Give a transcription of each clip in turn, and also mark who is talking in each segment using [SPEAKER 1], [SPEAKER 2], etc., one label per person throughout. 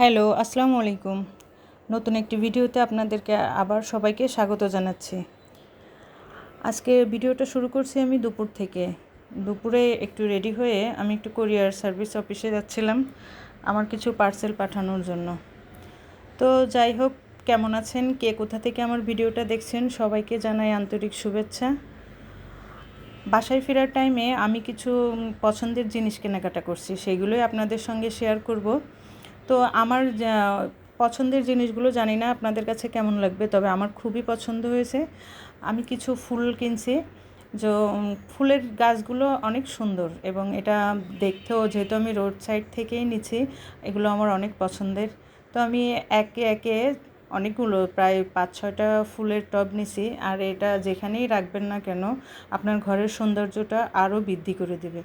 [SPEAKER 1] Hello, আসসালামু আলাইকুম। নতুন একটি ভিডিওতে আপনাদেরকে আবার সবাইকে স্বাগত জানাচ্ছি। আজকে ভিডিওটা শুরু করছি আমি দুপুর থেকে। দুপুরে একটু রেডি হয়ে আমি একটু কোরিয়ার সার্ভিস অফিসে যাচ্ছিলাম আমার কিছু পার্সেল পাঠানোর জন্য। তো যাই হোক, কেমন আছেন? কে কোথা থেকে আমার ভিডিওটা দেখছেন? সবাইকে জানাই আন্তরিক শুভেচ্ছা। বাসায় ফেরার টাইমে আমি কিছু পছন্দের জিনিস কেনাকাটা করছি, সেগুলোই আপনাদের সঙ্গে শেয়ার করব। তো আমার পছন্দের জিনিসগুলো জানি না আপনাদের কাছে কেমন লাগবে, তবে আমার খুবই পছন্দ হয়েছে। আমি কিছু ফুল কিনছি, যে ফুলের গাছগুলো অনেক সুন্দর এবং এটা দেখতেও, যেহেতু আমি রোড সাইড থেকেই নিচ্ছি, এগুলো আমার অনেক পছন্দের। তো আমি একে একে অনেকগুলো, প্রায় পাঁচ ছয়টা ফুলের টব নিছি, আর এটা যেখানেই রাখবেন না কেন, আপনার ঘরের সৌন্দর্যটা আরও বৃদ্ধি করে দেবে।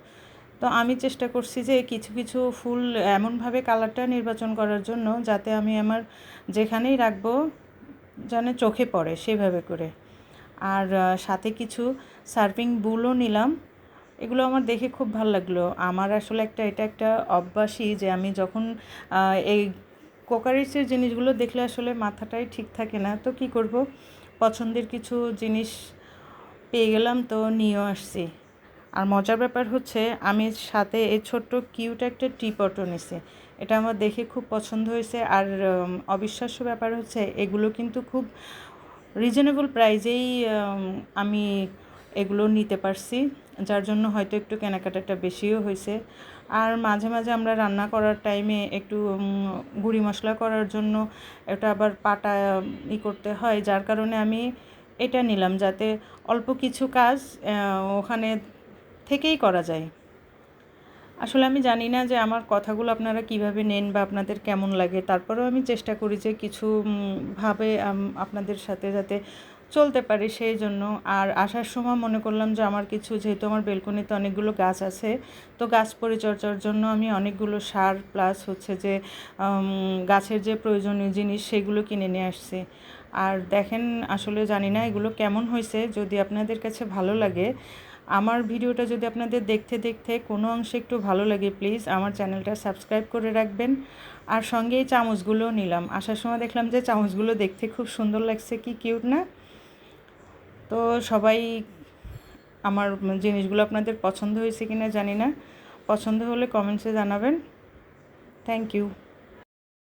[SPEAKER 1] তো আমি চেষ্টা করছি যে কিছু কিছু ফুল এমনভাবে কালারটা নির্বাচন করার জন্য যাতে আমি আমার যেখানেই রাখব যেন চোখে পড়ে সেভাবে করে। আর সাথে কিছু সার্ভিং বুলও নিলাম। এগুলো আমার দেখে খুব ভালো লাগল। আমার আসলে একটা, এটা একটা অভ্যাসই যে আমি যখন এই কোকারিসের জিনিসগুলো দেখলে আসলে মাথাটাই ঠিক থাকে না। তো কি করব? পছন্দের কিছু জিনিস পেয়ে গেলাম, তো নিয়েও আসছি। আর মজার ব্যাপার হচ্ছে, আমি সাথে এই ছোট্ট কিউট একটা টি পটও নিছি। এটা আমার দেখে খুব পছন্দ হয়েছে আর অবিশ্বাস্য ব্যাপার হচ্ছে, এগুলো কিন্তু খুব রিজনেবল প্রাইজেই আমি এগুলো নিতে পারছি, যার জন্য হয়তো একটু কেনাকাটাটা বেশিও হয়েছে। আর মাঝে মাঝে আমরা রান্না করার টাইমে একটু গুঁড়ি মশলা করার জন্য এটা আবার পাটা ই করতে হয়, যার কারণে আমি এটা নিলাম যাতে অল্প কিছু কাজ ওখানে থেকেই করা যায়। আসলে আমি জানি না যে আমার কথাগুলো আপনারা কীভাবে নেন বা আপনাদের কেমন লাগে। তারপরেও আমি চেষ্টা করি যে কিছু ভাবে আপনাদের সাথে যাতে চলতে পারি সেই জন্য। আর আসার সময় মনে করলাম যে আমার কিছু, যেহেতু আমার বেলকনিতে অনেকগুলো গাছ আছে, তো গাছ পরিচর্যার জন্য আমি অনেকগুলো সার প্লাস হচ্ছে যে গাছের যে প্রয়োজনীয় জিনিস সেগুলো কিনে নিয়ে আসছি। আর দেখেন, আসলে জানি না এগুলো কেমন হয়েছে যদি আপনাদের কাছে ভালো লাগে আমার ভিডিওটা যদি আপনাদের দেখতে দেখতে কোনো অংশে একটু ভালো লাগে প্লিজ আমার চ্যানেলটা সাবস্ক্রাইব করে রাখবেন। আর সঙ্গে এই চামচগুলোও নিলাম। আসার সময় দেখলাম যে চামচগুলো দেখতে খুব সুন্দর লাগছে, কি কিউট না? তো সবাই আমার জিনিসগুলো আপনাদের পছন্দ হয়েছে কি না জানি না। পছন্দ হলে কমেন্টসে জানাবেন। Thank you